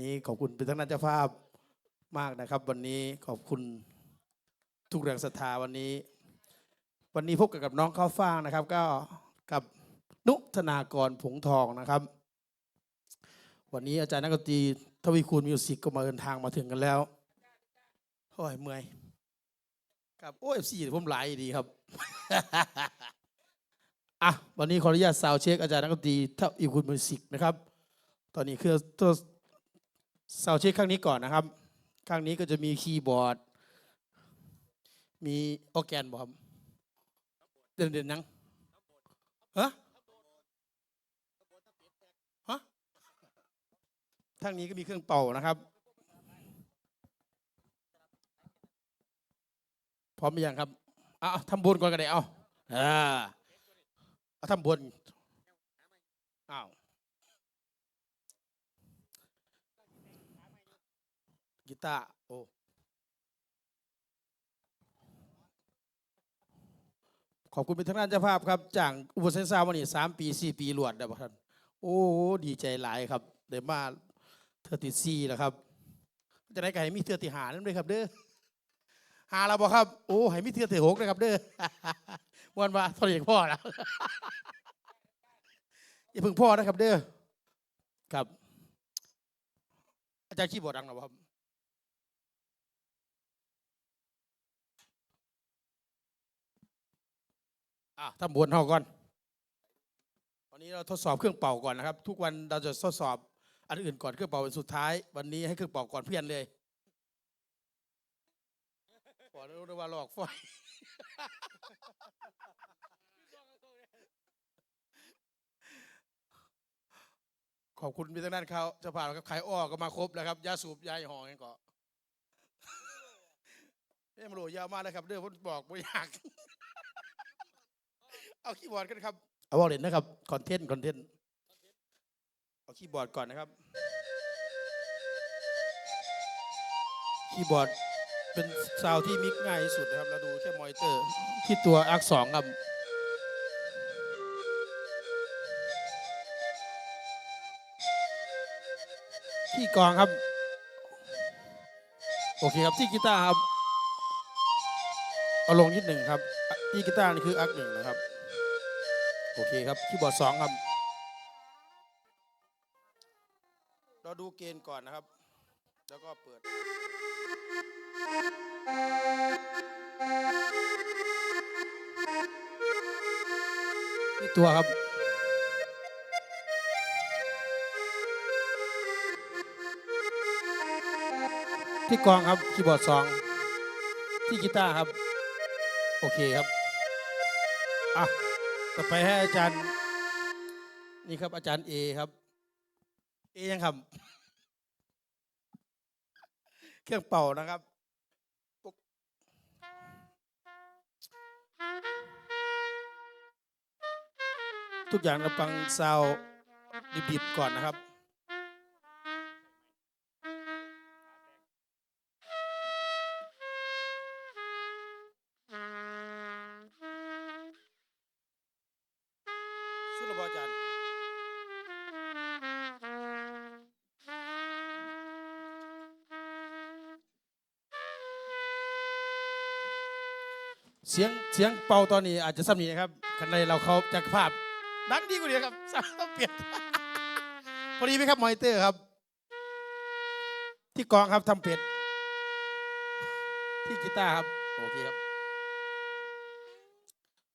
นี้ขอบคุณเป็นทั้งนั้นเจ้าภาพมากนะครับ วันนี้ขอบคุณทุกแรงศรัทธาวันนี้ วันนี้พบกับน้องข้าวฟ่างนะครับ ก็กับนุธนากรผงทองนะครับ วันนี้อาจารย์นักดนตรีทวีคูณมิวสิกก็มาเดินทางมาถึงกันแล้วโอ้ยเมื่อยครับโอ้ยสี่ผมหลายดีครับอะวันนี้ขออนุญาตซาวเช็คอาจารย์นักดนตรีทวีคูณมิวสิกนะครับ ตอนนี้คือตั วซาวด์เช็คข้างนี้ก่อนนะครับ ข้างนี้ก็จะมีคีย์บอร์ด มีออแกนบอครับเด่นเด่นๆยังฮะฮะทางนี้ก็มีเครื่องเป่านะครับ พร้อมหรือยังครับอาเอาทำบุญก่อนก็ได้เอาอ่าเอาทำบุญอ้าว กีตาร์โอ้ขอบคุณเป็นทางด้านเจ้าภาพครับจางอุปสรรคซาวมานี่สามปีสี่ปีรวดได้ป่ะท่านโอ้ดีใจหลายครับเดี๋ยวมาเธอติดซีแล้วครับ จะได้ไก่มีเธอติหานั่นด้วยครับ เด้อหาเราบอกครับ โอ้ให้มีเธอติหกนะครับ เด้อวันว่าทอดอย่างพ่อแล้วอย่าพึ่งพ่อนะครับ เด้อครับ อาจารย์คีย์บอดดังหรอครับ อะทำบวนเท่าก่อนวันนี้เราทดสอบเครื่องเป่าก่อนนะครับ ทุกวันเราจะทดสอบอันอื่นก่อนเครื่องเป่าเป็นสุดท้าย วันนี้ให้เครื่องเป่าก่อนเพื่อนเลยขอรู้ว่าหลอกฝอยขอบคุณพี่ทั้งด้านเขาจะผ่านครับขายอ้อก็มาครบแล้วครับยาสูบยาหองกันก่อนเอ้ยมาโหลยาวมากเลยครับเด้องผมบอกไม่อยาก เอาคีย์บอร์ดกันครับ เอาวอลเล่นนะครับ คอนเทนต์ คอนเทนต์ เอาคีย์บอร์ดก่อนนะครับ คีย์บอร์ดเป็นซาวที่มิกง่ายที่สุดนะครับ เราดูแค่มอนิเตอร์ ที่ตัวอักสองครับที่กองครับ โอเคครับที่กีตาร์ครับ เอาลงนิดหนึ่งครับ ที่กีตาร์นี่คืออักหนึ่งนะครับ โอเคครับคีย์บอร์ดสองครับ เราดูเกณฑ์ก่อนนะครับ แล้วก็เปิด นี่ตัวครับที่กองครับคีย์บอร์ดสองที่กีตาร์ครับ โอเคครับ อะ ต่อไปให้อาจารย์ นี่ครับอาจารย์เอครับ เอยังครับ เครื่องเป่านะครับทุกอย่างเราฟังซาวด์ดิบๆก่อนนะครับ สียงเสียงเป่าตอนนี้อาจจะซ้ำนี้นะครับคันใดเราเขาจากภาพดังดีกว่านี้ครับสาวเปลี่ยนพอดีไหมครับมอนิเตอร์ครับ ที่กองครับทำเป็ดที่กีตาร์ครับโอเคครับ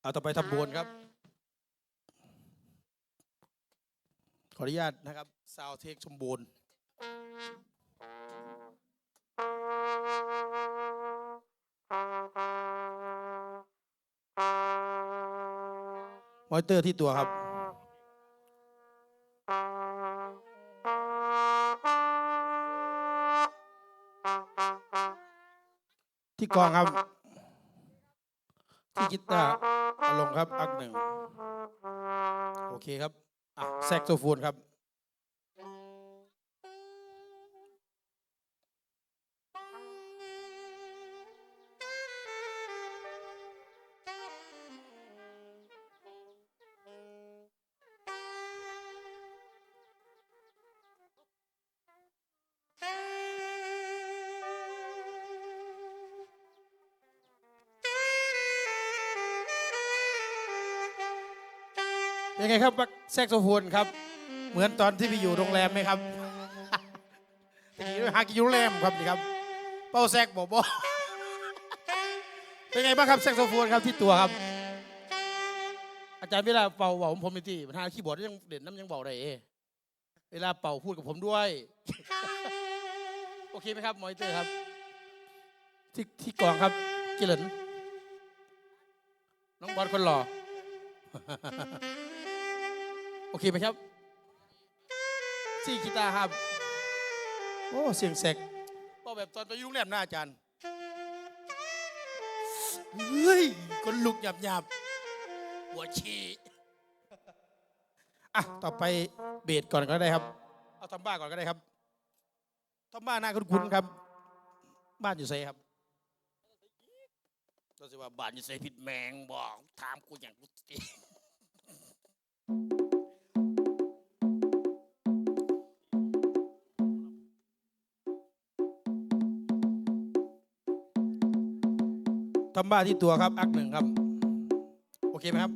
เอาต่อไปทำโบนครับ ขออนุญาตนะครับ ซาวเทคสมบูรณ์ มอยเตอร์ที่ตัวครับ ที่กองครับ ที่กีตาร์อาลงครับอักหนึ่ง โอเคครับอะแซกโซโฟนครับ ยังไงครับแซกโซโฟนครับ เหมือนตอนที่ไปอยู่โรงแรมไหมครับตะกี้หากินอยู่โรงแรมครับนี่ครับ เป้าแซกบอกบอกเป็นไงบ้างครับแซกโซโฟนครับที่ตัวครับ อาจารย์เวลาเป่าเป่าผมผมในที่ทางคีย์บอร์ดยังเด่นน้ำยังเบาได้เอเวลาเป่าพูดกับผมด้วย โอเคไหมครับมอนิเตอร์ครับ ที่ที่กองครับกิเลินน้องบอลคนหล่อ โอเคไหมครับซี่กีตาร์ครับโอ้เสียงแสกเป่าแบบตอนไปยุ่งแรมหน้าอาจารย์เฮ้ยคนลุกหยาบหยาบๆหัวชีอะต่อไปเบสก่อนก็ได้ครับ เอาทำบ้าก่อนก็ได้ครับทำบ้าหน้าคุ้นๆครับ บ้านอยู่ไสครับก็สิว่าบ้านอยู่ไสผิดแมงบอกถามกูอย่างกูสิ ทำบ้าที่ตัวครับ อักหนึ่งครับ โอเคไหมครับ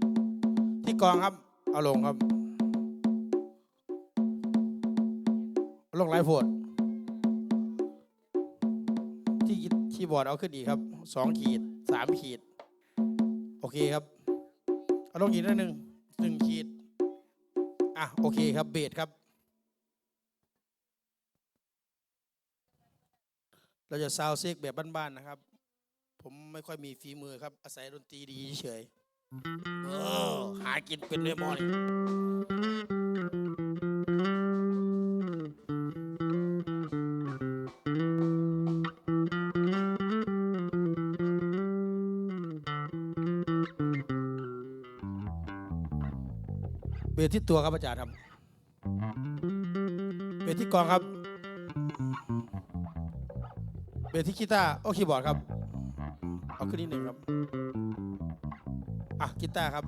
ที่กองครับ เอาลงครับ ลงไลฟ์โพดที่คีย์บอร์ดเอาขึ้นอีกครับสองขีดสามขีด โอเคครับ เอาลงอีกนิดหนึ่งหนึ่งขีด อะ โอเคครับ เบสครับ เราจะซาวเซ็กแบบบ้านๆนะครับ ไม่ค่อยมีฝีมือครับ อาศัยดนตรีดีเฉยเออหากินเป็นด้วยมอนี่เบสที่ตัวครับอาจารย์ครับเบสที่กองครับ เบสที่กีตาร์โอ้คีย์บอร์ดครับ เอาขึ้นนิดหนึ่งครับ อะกีตาร์ครับ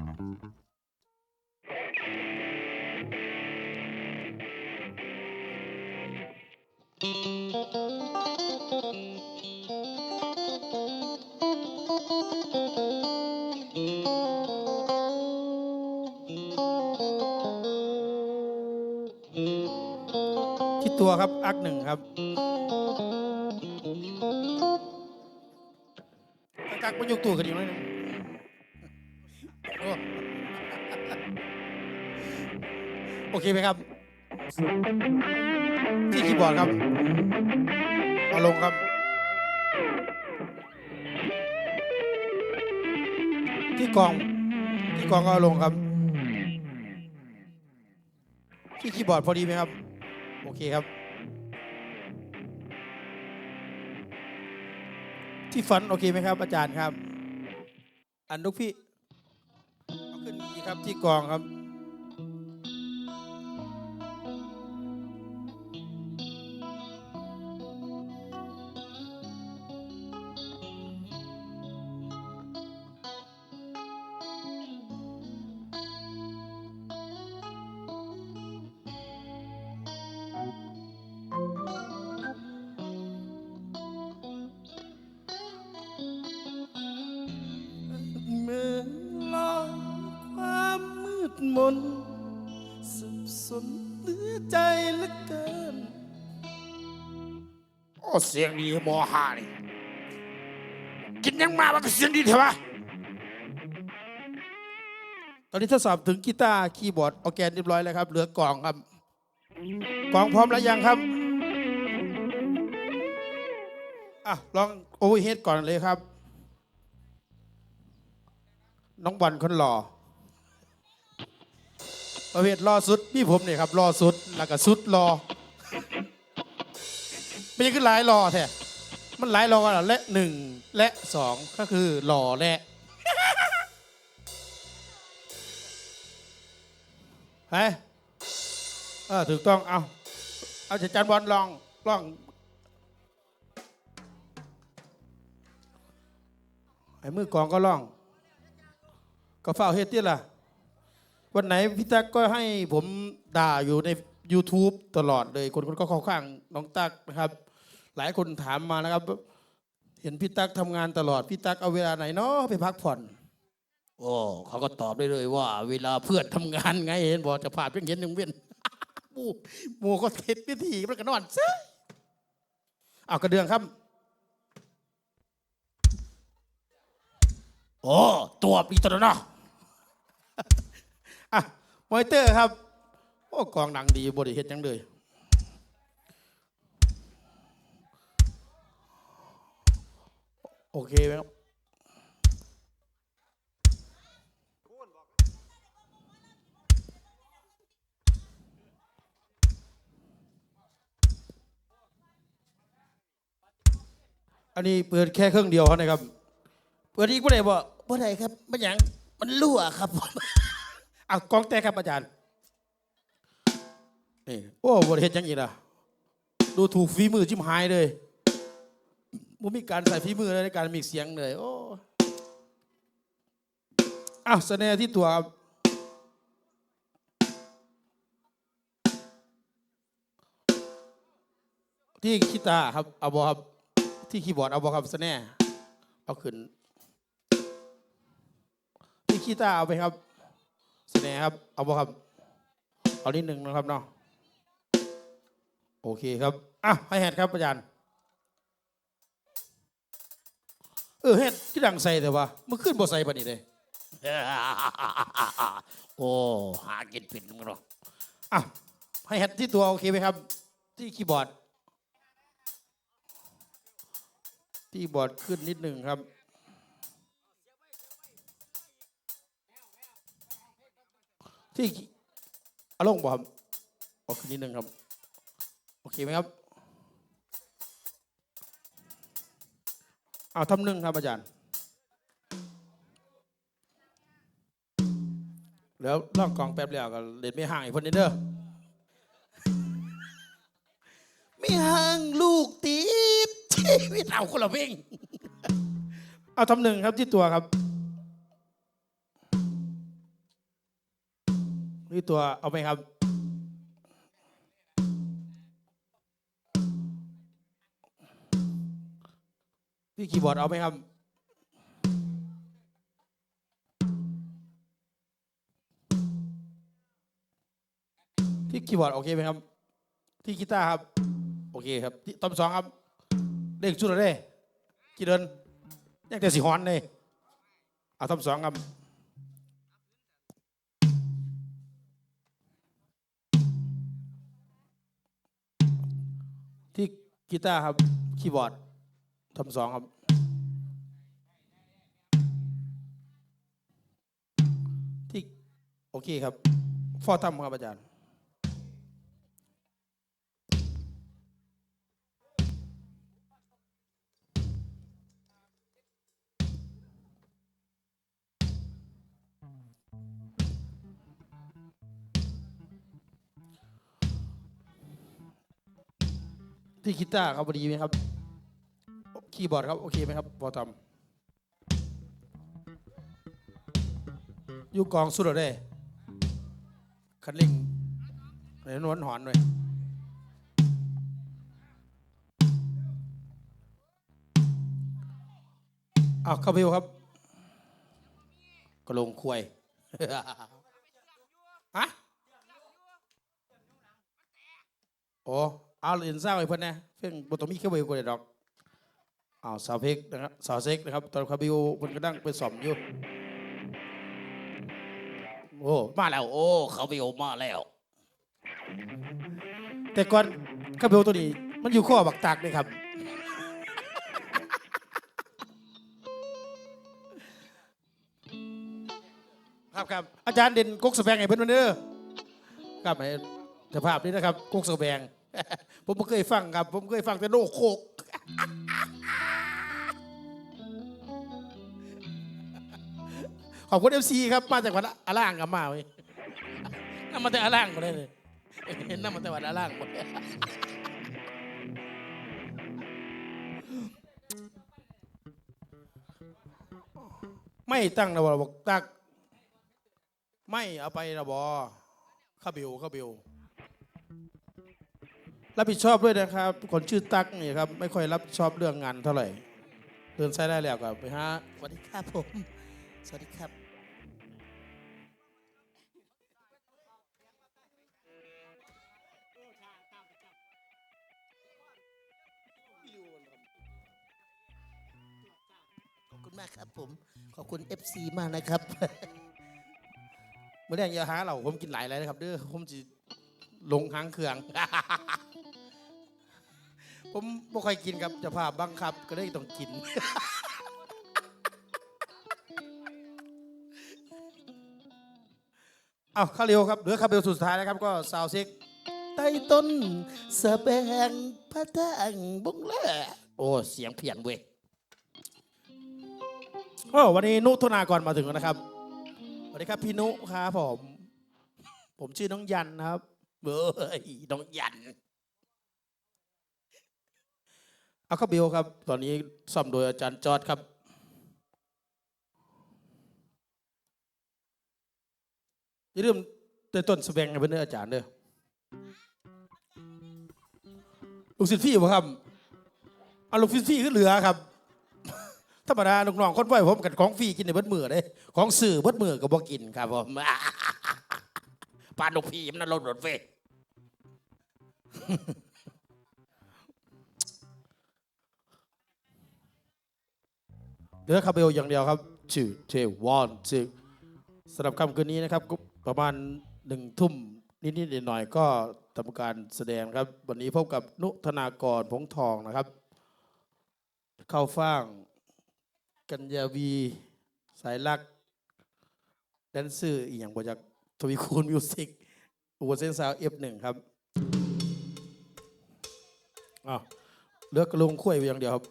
ที่ตัวครับอักหนึ่งครับ กักมันยกตัวกันอีกหน่อยหนึงโอ้โอเคไหมครับ ที่คีย์บอร์ดครับเอาลงครับ ที่กล่องที่กล่องก็เอาลงครับ ที่คีย์บอร์ดพอดีไหมครับ โอเคครับ ที่ฝันโอเคไหมครับ อาจารย์ครับ อันลูกพี่เอาขึ้นดีครับที่กองครับ อ้เสียงดีหมอหานี่กินยังมามันก็เสียงดีเถอะวะตอนนี้ทดสอบถึงกีตาร์คีย์บอร์ดออแกนเรียบร้อยแล้วครับ เหลือกล่องครับกล่องพร้อมแล้วยังครับอะลองโอเวอร์เฮดก่อนเลยครับ น้องบอลคนหล่อประเภทรอสุดพี่ผมเนี่ยครับรอสุดแล้วก็สุดรอ ไม่ใช่คือหลายรอแท้มันหลายรอกันเหรอและหนึ่งและสองก็คือหล่อและฮะเออถูกต้องเอาเอาจัดจานบอลลองลองไอ้มือกองก็ลอง ก็เฝ้าเฮ็ดที่ล่ะ วันไหนพี่ตั๊กก็ให้ผมด่าอยู่ใน YouTube ตลอดเลย คนคนก็เข้าข้างน้องตั๊กนะครับ หลายคนถามมานะครับ เห็นพี่ตั๊กทำงานตลอด พี่ตั๊กเอาเวลาไหนเนาะไปพักผ่อนโอ้เขาก็ตอบได้เลยว่า เวลาเพื่อนทำงานไงเห็นบอกจะผ่านเพียงเห็นหนึ่งเว้นหมูหมูก็เท็ดพิธีมันก็นอนซะเอากระเดืองครับ โอ้ตัวปีตัวเนาะอะมอยเตอร์ครับ โอ้กองดังดีบริเฮ็ดหยังเลย โอเคไหมครับอันนี้เปิดแค่เครื่องเดียวเท่านั้นครับ เปิดอีกบ่ได้บ่บ่ได้ครับมันหยังมันรั่วครับอะกองแตกครับอาจารย์นี่โอ้บ่ได้เฮ็ดหยังอีกล่ะ ดูถูกฝีมือจิ้มหายเลย บ่มีการใส่ฝีมือเลยในการมีเสียงเลย โอ้อ้าวสดงที่ตัวที่คีตาครับเอาบอครับที่คีย์บอร์ดเอาบอครับแสดงเอาขึ้น ที่คีตาเอาไปครับแสดงครับเอาบอครับเอานิดหนึ่งนะครับเนาะโอเคครับอะให้แฮดครับอาจารย์ เออแฮดที่ดังใส่แต่ว่าเมื่อคืนบ่ใส่ปานนี้เลยโอ้หากินเป็นมึงหรอกอะให้แฮดที่ตัวโอเคไหมครับ ที่คีย์บอร์ด ที่บอร์ดขึ้นนิดหนึ่งครับที่เอาลงบ่ครับเอาขึ้นนิดหนึ่งครับ โอเคไหมครับ เอาทำหนึ่งครับอาจารย์ แล้วลอกกองแป๊บเดียวก็เล่นไม่ห่างอีกคนนี้เด้อไม่ห่างลูกติดชีวิตเอาคนละเพลงเอาทำหนึ่งครับที่ตัวครับที่ตัวเอาไหมครับ ที่คีย์บอร์ดเอาไหมครับ ที่คีย์บอร์ดโอเคไหมครับ ที่กีตาร์ครับ โอเคครับที่ตอนสองครับเลขชุดอะไรกี่เดินยังแต่สีฮอนเลยเอาทำสองครับที่กีตาร์ครับคีย์บอร์ด ทำสองครับ ที่โอเคครับฟอร์ทัมครับอาจารย์ที่กีตาร์ครับพอดีไหมครับ คีย์บอร์ดครับ โอเคไหมครับพอทำอยู่กองสุดเลย คันเร่งในนวลหอนหน่อยอ้าวเข้าพิวครับก็ลงควยฮะโอ้เอาเรียนสร้างไว้เพื่อนนะเพิ่งบทมีแค่เวลกูเลยดอก อ้าวสาวเพกนะครับสาวเซ็กนะครับตอนคาบิวเพิ่นก็นั่งไปสอมอยู่โอ้มาแล้ว โอ้เขาไปโอมาแล้ว แต่ก่อนคาบิวตัวนี้ มันอยู่ข้อบักตากเลยครับ ครับครับอาจารย์เด่นกกสแบงไงเพื่อนวันเด้อครับให้สภาพนี้นะครับกกสแบง ผมไม่เคยฟังครับ ผมเคยฟังแต่โนโคก ขอบคุณเอฟซีครับ มาจากวัดอาล่างกับมาเว้ยนั่นมาแต่อาล่างหมดเลยเห็นนั่นมาแต่วัดอาล่างหมดไม่ตั้งระบบตัก ไม่เอาไประบอข้าบิวข้าบิว รับผิดชอบด้วยนะครับ คนชื่อตั๊กนี่ครับไม่ค่อยรับผิดชอบเรื่องงานเท่าไหร่เดินใช้ได้แล้วครับไปฮะสวัสดีครับผม สวัสดีครับ ขอบคุณมากครับผม ขอบคุณ FC มากนะครับ เมื่อแรกอย่าหาเราผมกินหลายเลยนะครับเด้อผมจะลงค้างเครื่อง ผมบ่ค่อยกินครับเจะภาพบังคับ ก็เลยต้องกิน เอาข้าวเร็วครับเหลือข้าวเร็วสุดท้ายนะครับ ก็ซาวเซ็กใต้ต้นสะแบงพระทังบงแล่โอ้ เสียงเพี้ยนเว้ยโอ้วันนี้นุทนากรมาถึงแล้วนะครับสวัสดีครับพี่นุครับผม ผมชื่อน้องยันครับเบ้ยน้องยัน เอาข้าวเบลครับ ตอนนี้ซ่อมโดยอาจารย์จอร์ดครับอย่าลืมเต้นต้นสวงให้เพื่อนอาจารย์เด้อลูกศิษย์พี่บ่ครับเอาลูกศิษย์พี่ขึ้นเหลือครับธรรมดาลูกน้องคนไหวผมกันของฟรีกินในบิดมือเลยของสื่อบิดมือก็บ่กินครับผมปานลูกพี่มันนั่นรถรถเว้ ลือคาเบลอย่างเดียวครับชื่อเทวอนชื่อสำหรับคำคืนนี้นะครับก็ประมาณหนึ่งทุ่มนิดๆหน่อยๆก็ทำการแสดงครับ วันนี้พบกับนุธนากรผงทองนะครับ เข้าฟ่าง กัญญาวี สายลักแดนซอร์อีกอย่างบจากทวีคูณมิวสิกอุปเซนซาวเอฟหนึ่งครับอ้าวเลือกระลงคุ้ยไว้อย่างเดียวครับ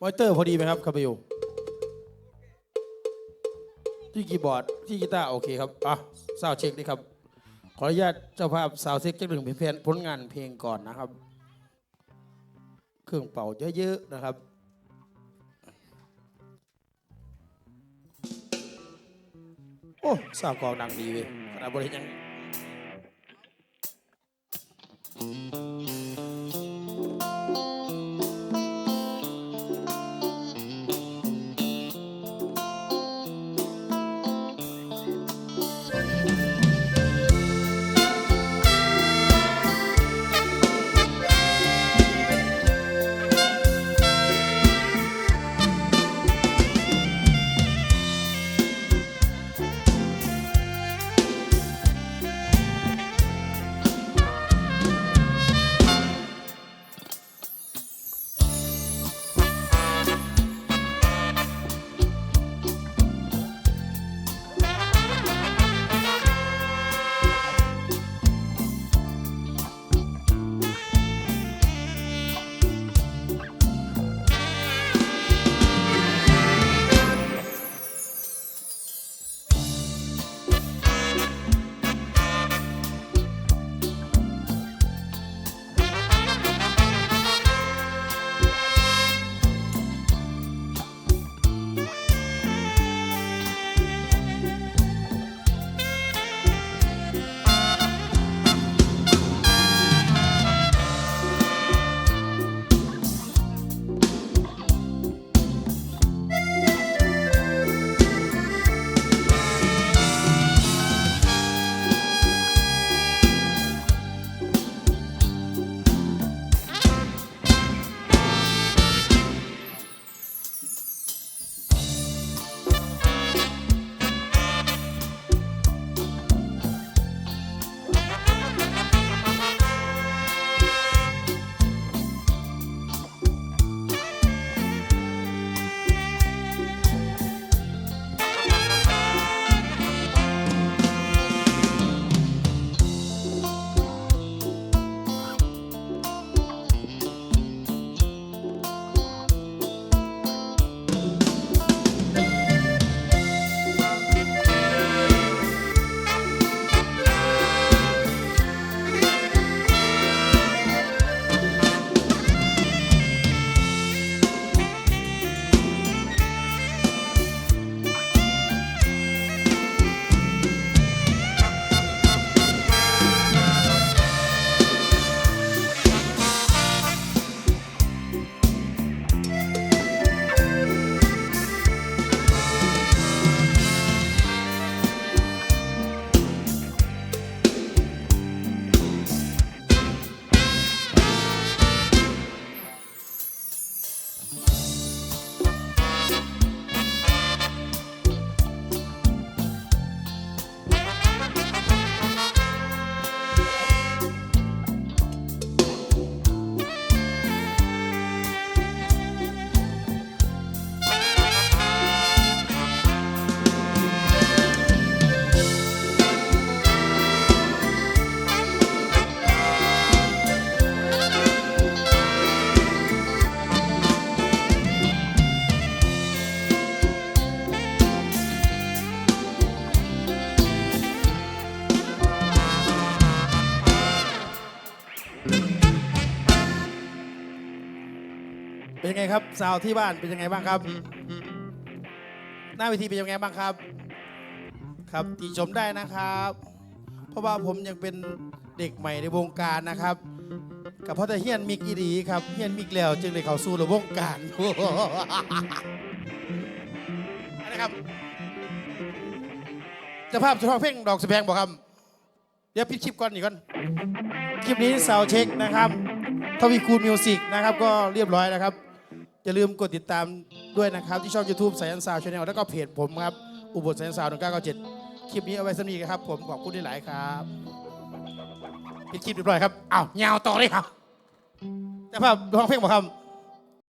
มอนิเตอร์พอดีไหมครับคาเบลที่คีย์บอร์ดที่กีตาร์โอเคครับอะซาวเช็คดีครับ ขออนุญาตเจ้าภาพซาวเช็คจักหนึ่งเป็นเพลงผลงานเพลงก่อนนะครับ เครื่องเป่าเยอะๆนะครับโอ้สาวกองดังดีเว้ยขนาดบริยัง เป็นยังไงครับสาวที่บ้านเป็นยังไงบ้างครับ หน้าเวทีเป็นยังไงบ้างครับ ครับติชมได้นะครับ เพราะว่าผมยังเป็นเด็กใหม่ในวงการนะครับ กับพ่อแต่เฮียนมิกอีดีครับเฮียนมิกแล้วจึงได้เข้าสู่ระวงการนะครับจะภาพจะทองเพลงดอกสะแพงบอกครับเดี๋ยวปิดคลิปก่อนอีกก่อนคลิปนี้ซาวเช็คนะครับทวีคูณมิวสิกนะครับก็เรียบร้อยนะครับ อย่าลืมกดติดตามด้วยนะครับ ที่ช่อง YouTube สายันสาวชาแนลแล้วก็เพจผมครับ อุบลสายันสาวหนึ่งเก้าเก้าเจ็ดคลิปนี้เอาไว้สำนีครับ ผมขอบคุณที่หลายครับปิดคลิปเรียบร้อยครับอ้าวเงาต่อเลยครับเจะภาพร้องเพลงบอกคำ